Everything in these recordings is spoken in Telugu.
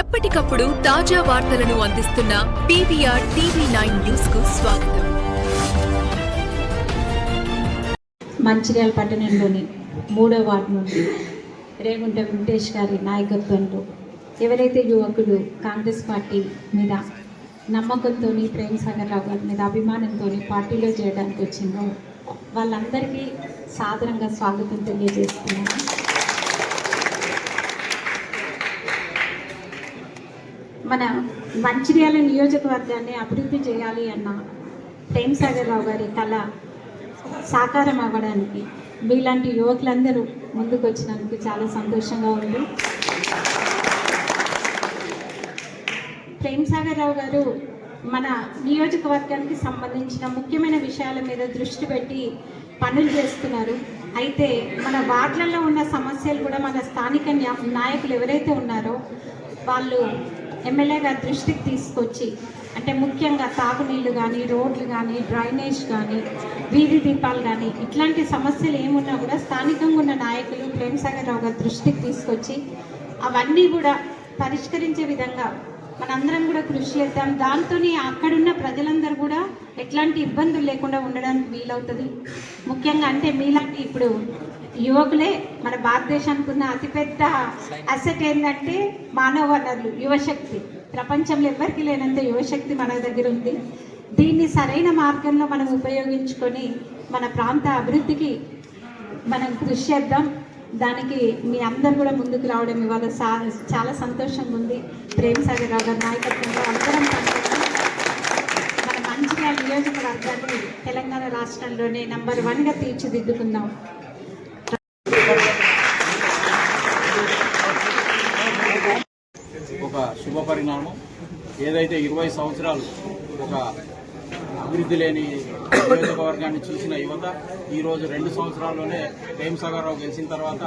ఎప్పటికప్పుడు తాజా వార్తలను అందిస్తున్న పీవీఆర్ టీవీ నైన్ న్యూస్కు స్వాగతం. మంచిర్యాల పట్టణంలోని మూడో వార్డు నుండి రేగుంట వెంకటేష్ గారి నాయకత్వంలో ఎవరైతే యువకులు కాంగ్రెస్ పార్టీ మీద నమ్మకంతో ప్రేమ్ సాగర్ రావు గారి మీద అభిమానంతో పార్టీలో చేయడానికి వచ్చిందో వాళ్ళందరికీ సాధారణంగా స్వాగతం తెలియజేస్తున్నాను. మన మంచిర్యాల నియోజకవర్గాన్ని అభివృద్ధి చేయాలి అన్న ప్రేమ్ సాగర్ రావు గారి కళ సాకారం అవ్వడానికి మీలాంటి యువకులందరూ ముందుకు వచ్చినందుకు చాలా సంతోషంగా ఉంది. ప్రేమ్ సాగర్ రావు గారు మన నియోజకవర్గానికి సంబంధించిన ముఖ్యమైన విషయాల మీద దృష్టి పెట్టి పనులు చేస్తున్నారు. అయితే మన వార్డులలో ఉన్న సమస్యలు కూడా మన స్థానిక నాయకులు ఎవరైతే ఉన్నారో వాళ్ళు ఎమ్మెల్యే గారి దృష్టికి తీసుకొచ్చి అంటే ముఖ్యంగా తాగునీళ్ళు కానీ రోడ్లు కానీ డ్రైనేజ్ కానీ వీధి దీపాలు కానీ ఇట్లాంటి సమస్యలు ఏమున్నా కూడా స్థానికంగా ఉన్న నాయకులు ప్రేమసాగర్ రావు గారి దృష్టికి తీసుకొచ్చి అవన్నీ కూడా పరిష్కరించే విధంగా మనందరం కూడా కృషి చేద్దాం. దాంతో అక్కడున్న ప్రజలందరూ కూడా ఎట్లాంటి ఇబ్బందులు లేకుండా ఉండడానికి వీలవుతుంది. ముఖ్యంగా అంటే మీలాంటి ఇప్పుడు యువకులే మన భారతదేశానికి ఉన్న అతిపెద్ద అసెట్ ఏంటంటే మానవ వనరులు యువశక్తి. ప్రపంచంలో ఎవరికి లేనంత యువశక్తి మన దగ్గర ఉంది. దీన్ని సరైన మార్గంలో మనం ఉపయోగించుకొని మన ప్రాంత అభివృద్ధికి మనం కృషి చేద్దాం. దానికి మీ అందరు కూడా ముందుకు రావడం ఇవాళ సా- చాలా సంతోషంగా ఉంది. ప్రేమ్ సాగర్ రావు గారి నాయకత్వంలో అందరం మన మంచిగా నియోజకవర్గాన్ని తెలంగాణ రాష్ట్రంలోనే నంబర్ వన్గా తీర్చిదిద్దుకుందాం. ఒక శుభ పరిణామం. ఏదైతే ఇరవై సంవత్సరాలు ఒక అభివృద్ధి లేని నియోజకవర్గాన్ని చూసిన యువత ఈరోజు రెండు సంవత్సరాల్లోనే ప్రేమ్ సాగర్ గెలిచిన తర్వాత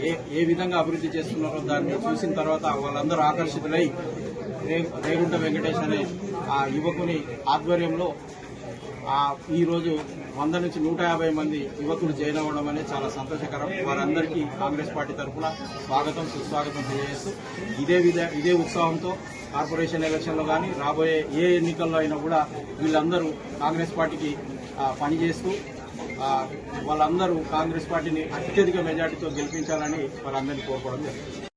ఏ ఏ విధంగా అభివృద్ధి చేస్తున్నారో దాన్ని చూసిన తర్వాత వాళ్ళందరూ ఆకర్షితులై రేగుంట వెంకటేష్ అనే ఆ యువకుని ఆధ్వర్యంలో ఈరోజు ఈ రోజు వంద నుంచి నూట యాభై మంది యువకులు జాయిన్ అవ్వడం అనేది చాలా సంతోషకరం. వారందరికీ కాంగ్రెస్ పార్టీ తరఫున స్వాగతం సుస్వాగతం తెలియజేస్తూ ఇదే విధ ఇదే ఉత్సాహంతో కార్పొరేషన్ ఎలక్షన్లో కానీ రాబోయే ఏ ఎన్నికల్లో అయినా కూడా వీళ్ళందరూ కాంగ్రెస్ పార్టీకి పనిచేస్తూ వాళ్ళందరూ కాంగ్రెస్ పార్టీని అత్యధిక మెజార్టీతో గెలిపించాలని వారందరినీ కోరుకోవడం జరుగుతుంది